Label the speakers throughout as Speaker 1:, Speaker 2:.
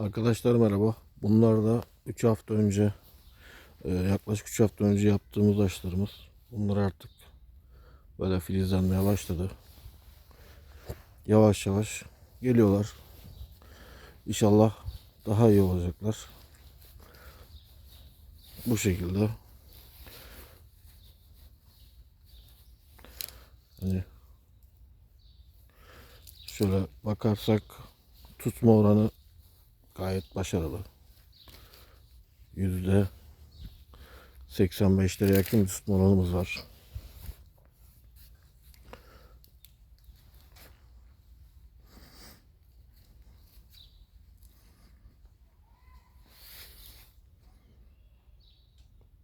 Speaker 1: Arkadaşlar merhaba. Bunlar da 3 hafta önce e, yaklaşık 3 hafta önce yaptığımız aşılarımız. Bunlar artık böyle filizlenmeye başladı. Yavaş yavaş geliyorlar. İnşallah daha iyi olacaklar. Bu şekilde. Hani şöyle bakarsak tutma oranı gayet başarılı. Yüzde 85'lere yakın bir tutma var.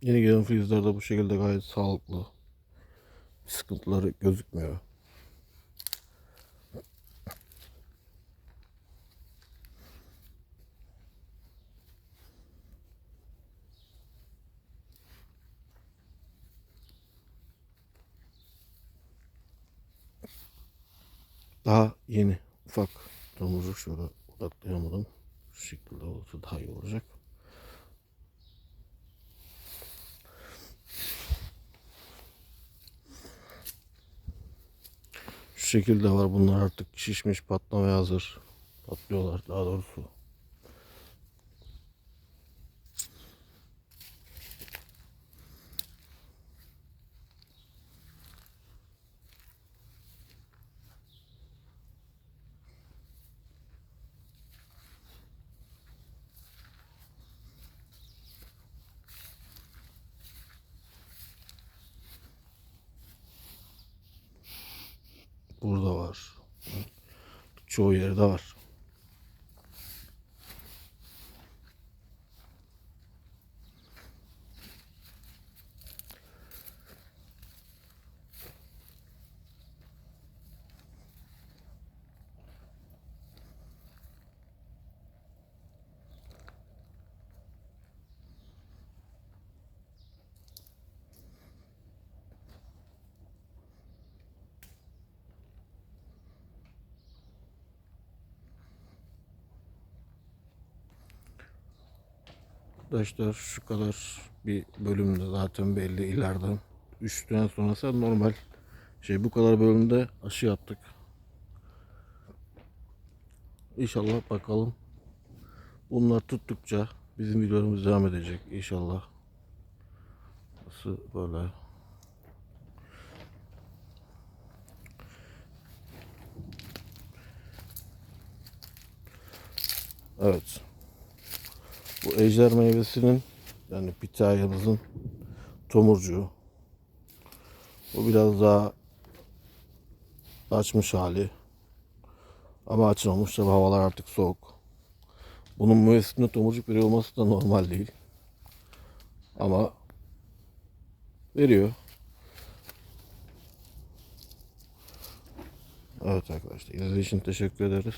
Speaker 1: Yeni gelen filizler de bu şekilde gayet sağlıklı. Bir sıkıntıları gözükmüyor. Daha yeni ufak domuzcuk şöyle odaklayamadım. Şu şekilde olursa daha iyi olacak. Şu şekilde var bunlar artık şişmiş patlamaya hazır. Patlıyorlar daha doğrusu. Burada var. Çoğu yerde var. Arkadaşlar şu kadar bir bölümde zaten belli ileriden. Üçten sonrası normal. Şey bu kadar bölümde aşı yaptık. İnşallah bakalım. Bunlar tuttukça bizim videolarımız devam edecek inşallah. Nasıl böyle Evet. Bu ejder meyvesinin yani pitayamızın tomurcuğu. Bu biraz daha açmış hali. Ama açılmamış tabi havalar artık soğuk. Bunun meyvesinde tomurcuk veriyor olması da normal değil. Ama veriyor. Evet arkadaşlar izlediğiniz için teşekkür ederiz.